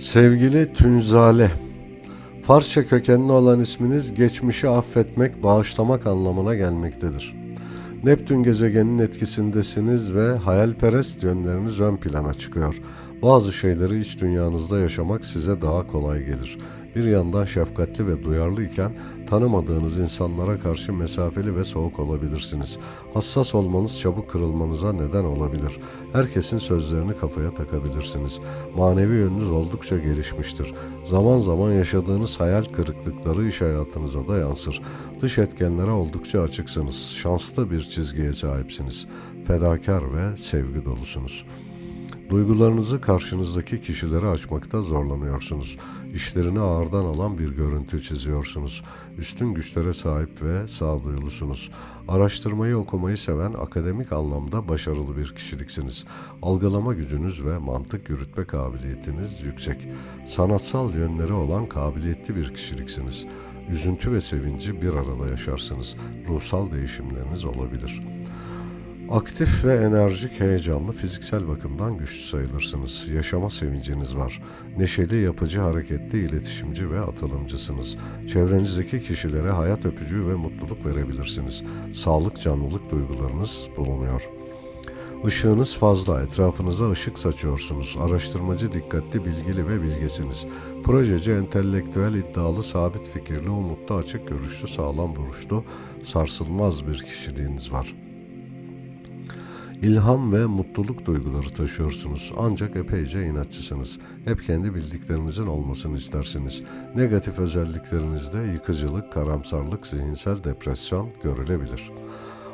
Sevgili Tünzale, Farsça kökenli olan isminiz geçmişi affetmek, bağışlamak anlamına gelmektedir. Neptün gezegeninin etkisindesiniz ve hayalperest yönleriniz ön plana çıkıyor. Bazı şeyleri iç dünyanızda yaşamak size daha kolay gelir. Bir yandan şefkatli ve duyarlı iken tanımadığınız insanlara karşı mesafeli ve soğuk olabilirsiniz. Hassas olmanız çabuk kırılmanıza neden olabilir. Herkesin sözlerini kafaya takabilirsiniz. Manevi yönünüz oldukça gelişmiştir. Zaman zaman yaşadığınız hayal kırıklıkları iş hayatınıza da yansır. Dış etkenlere oldukça açıksınız. Şanslı bir çizgiye sahipsiniz. Fedakar ve sevgi dolusunuz. Duygularınızı karşınızdaki kişilere açmakta zorlanıyorsunuz. İşlerini ağırdan alan bir görüntü çiziyorsunuz. Üstün güçlere sahip ve sağduyulusunuz. Araştırmayı okumayı seven akademik anlamda başarılı bir kişiliksiniz. Algılama gücünüz ve mantık yürütme kabiliyetiniz yüksek. Sanatsal yönleri olan kabiliyetli bir kişiliksiniz. Üzüntü ve sevinci bir arada yaşarsınız. Ruhsal değişimleriniz olabilir.'' Aktif ve enerjik, heyecanlı, fiziksel bakımdan güçlü sayılırsınız. Yaşama sevinciniz var. Neşeli, yapıcı, hareketli, iletişimci ve atılımcısınız. Çevrenizdeki kişilere hayat öpücüğü ve mutluluk verebilirsiniz. Sağlık, canlılık duygularınız bulunuyor. Işığınız fazla, etrafınıza ışık saçıyorsunuz. Araştırmacı, dikkatli, bilgili ve bilgesiniz. Projeci, entelektüel, iddialı, sabit fikirli, umutlu, açık görüşlü, sağlam duruşlu, sarsılmaz bir kişiliğiniz var.'' İlham ve mutluluk duyguları taşıyorsunuz ancak epeyce inatçısınız. Hep kendi bildiklerinizin olmasını istersiniz. Negatif özelliklerinizde yıkıcılık, karamsarlık, zihinsel depresyon görülebilir.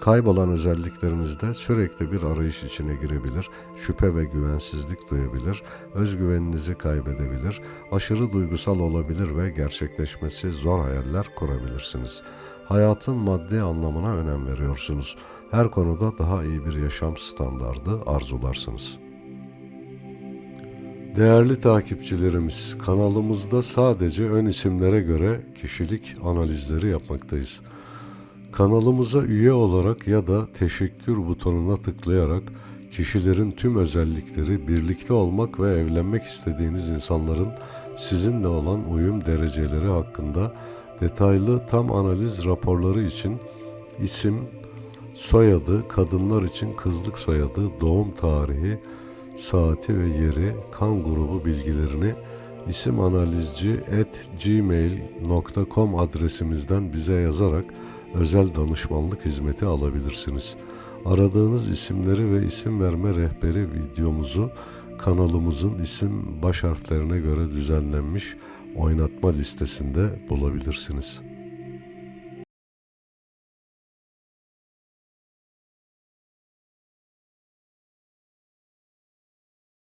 Kaybolan özelliklerinizde sürekli bir arayış içine girebilir, şüphe ve güvensizlik duyabilir, özgüveninizi kaybedebilir, aşırı duygusal olabilir ve gerçekleşmesi zor hayaller kurabilirsiniz. Hayatın maddi anlamına önem veriyorsunuz. Her konuda daha iyi bir yaşam standardı arzularsınız. Değerli takipçilerimiz, kanalımızda sadece ön isimlere göre kişilik analizleri yapmaktayız. Kanalımıza üye olarak ya da teşekkür butonuna tıklayarak kişilerin tüm özellikleri, birlikte olmak ve evlenmek istediğiniz insanların sizinle olan uyum dereceleri hakkında detaylı tam analiz raporları için isim, soyadı, kadınlar için kızlık soyadı, doğum tarihi, saati ve yeri, kan grubu bilgilerini isim analizci at gmail.com adresimizden bize yazarak özel danışmanlık hizmeti alabilirsiniz. Aradığınız isimleri ve isim verme rehberi videomuzu kanalımızın isim baş harflerine göre düzenlenmiş oynatma listesinde bulabilirsiniz.